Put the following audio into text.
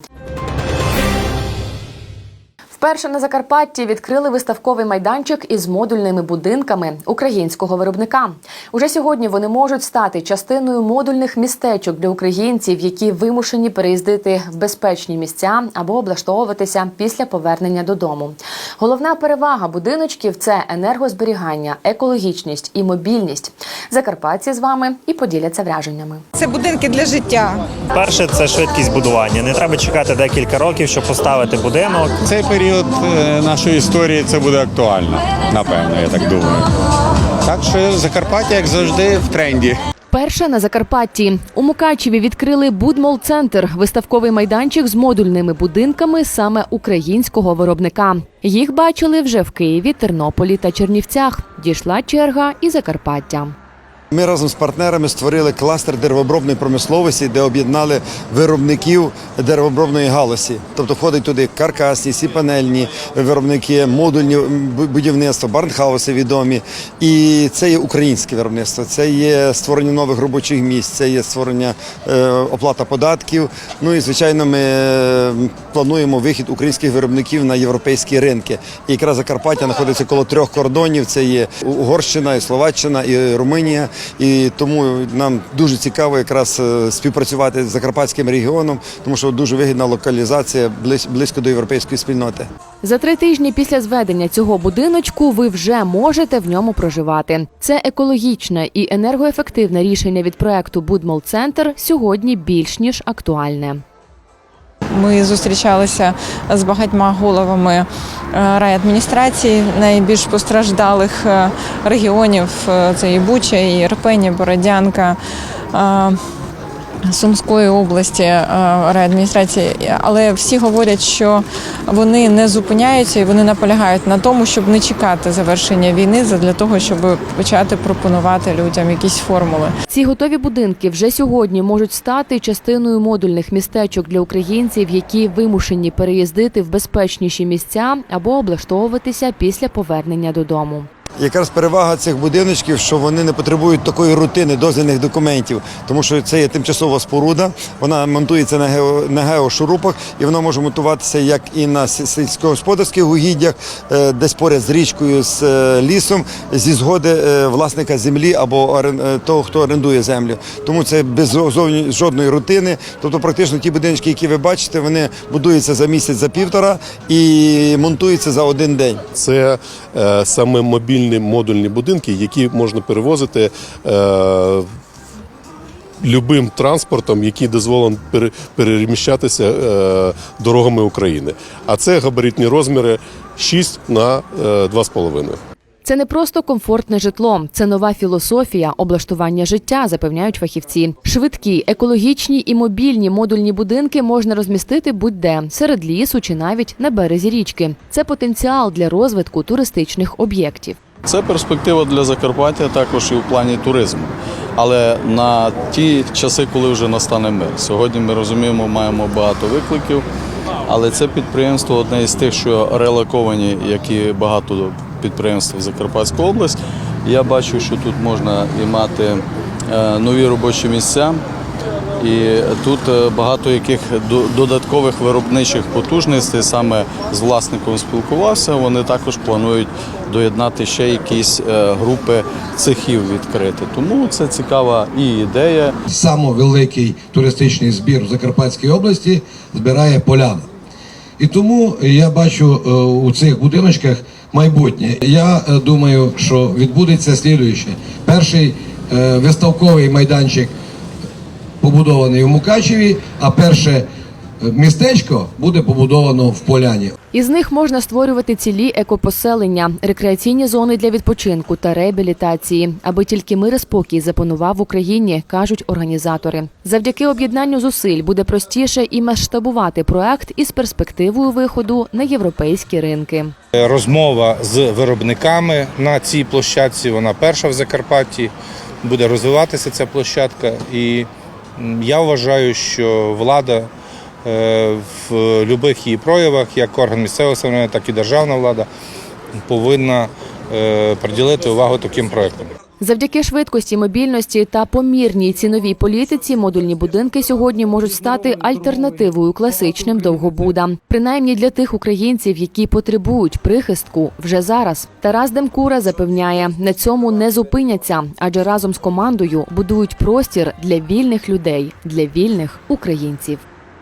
you Вперше на Закарпатті відкрили виставковий майданчик із модульними будинками українського виробника. Уже сьогодні вони можуть стати частиною модульних містечок для українців, які вимушені переїздити в безпечні місця або облаштовуватися після повернення додому. Головна перевага будиночків це енергозберігання, екологічність і мобільність. Закарпатці з вами і поділяться враженнями. Це будинки для життя. Перше це швидкість будування. Не треба чекати декілька років, щоб поставити будинок. Цей період е, нашої історії це буде актуально, напевно, я так думаю. Так що Закарпаття, як завжди, в тренді. Перше на Закарпатті у Мукачеві відкрили Будмол-центр, виставковий майданчик з модульними будинками саме українського виробника. Їх бачили вже в Києві, Тернополі та Чернівцях. Дійшла черга і Закарпаття. Ми разом з партнерами створили кластер деревообробної промисловості, де об'єднали виробників деревообробної галузі. Тобто входить туди каркасні, сіпанельні виробники, модульні бу- будівництва, барнхауси відомі. І це є українське виробництво, це є створення нових робочих місць, це є створення е, оплата податків. Ну і звичайно, ми плануємо вихід українських виробників на європейські ринки. І якраз Закарпаття знаходиться коло трьох кордонів. Це є Угорщина, і Словаччина, і Румунія. І тому нам дуже цікаво якраз е, співпрацювати з закарпатським регіоном, тому що дуже вигідна локалізація близь- близько до європейської спільноти. За три тижні після зведення цього будиночку ви вже можете в ньому проживати. Це екологічне і енергоефективне рішення від проекту Будмол-центр сьогодні більш ніж актуальне. Ми зустрічалися з багатьма головами е, райадміністрації найбільш постраждалих е, регіонів. Е, Це і Буча, і Ірпені, Бородянка. Сумської області е, райадміністрації, але всі говорять, що вони не зупиняються і вони наполягають на тому, щоб не чекати завершення війни, для того, щоб почати пропонувати людям якісь формули. Ці готові будинки вже сьогодні можуть стати частиною модульних містечок для українців, які вимушені переїздити в безпечніші місця або облаштовуватися після повернення додому. Якраз перевага цих будиночків, що вони не потребують такої рутини дозвільних документів, тому що це є тимчасова споруда, вона монтується на гео, на геошурупах, і вона може монтуватися як і на сі- сільськогосподарських угіддях, е, десь поряд з річкою, з е, лісом, зі згоди е, власника землі або того, хто орендує землю. Тому це без жодної рутини. Тобто, практично ті будиночки, які ви бачите, вони будуються за місяць, за півтора і монтуються за один день. Це е, саме мобільні модульні будинки, які можна перевозити. Е, Любим транспортом, який дозволений пере- переміщатися е, дорогами України. А це габаритні розміри 6 на е, 2,5. Це не просто комфортне житло, це нова філософія облаштування життя, запевняють фахівці. Швидкі, екологічні і мобільні модульні будинки можна розмістити будь-де серед лісу чи навіть на березі річки. Це потенціал для розвитку туристичних об'єктів. Це перспектива для Закарпаття також і в плані туризму. Але на ті часи, коли вже настане мир. Сьогодні ми розуміємо, маємо багато викликів, але це підприємство одне із тих, що релоковані, як і багато підприємств в Закарпатську область. Я бачу, що тут можна і мати е, нові робочі місця. І тут е, багато яких до- додаткових виробничих потужностей саме з власником спілкувався. Вони також планують доєднати ще якісь е, групи цехів відкрити. Тому це цікава і ідея, Самий великий туристичний збір в Закарпатській області збирає поляна. І тому я бачу е, у цих будиночках майбутнє. Я думаю, що відбудеться слідуюче. Перший виставковий майданчик побудований у Мукачеві, а перше е, містечко буде побудовано в Поляні. Із них можна створювати цілі екопоселення, рекреаційні зони для відпочинку та реабілітації, аби тільки мир і спокій запанував в Україні, кажуть організатори. Завдяки об'єднанню зусиль буде простіше і масштабувати проект із перспективою виходу на європейські ринки. Розмова з виробниками на цій площадці. Вона перша в Закарпатті. Буде розвиватися ця площадка. І я вважаю, що влада е, в будь-яких її проявах, як орган місцевого самоврядування, так і державна влада, повинна е, приділити увагу таким проектам. Завдяки швидкості, мобільності та помірній ціновій політиці модульні будинки сьогодні можуть стати альтернативою класичним довгобудам, принаймні для тих українців, які потребують прихистку вже зараз. Тарас Демкура запевняє, на цьому не зупиняться, адже разом з командою будують простір для вільних людей, для вільних українців.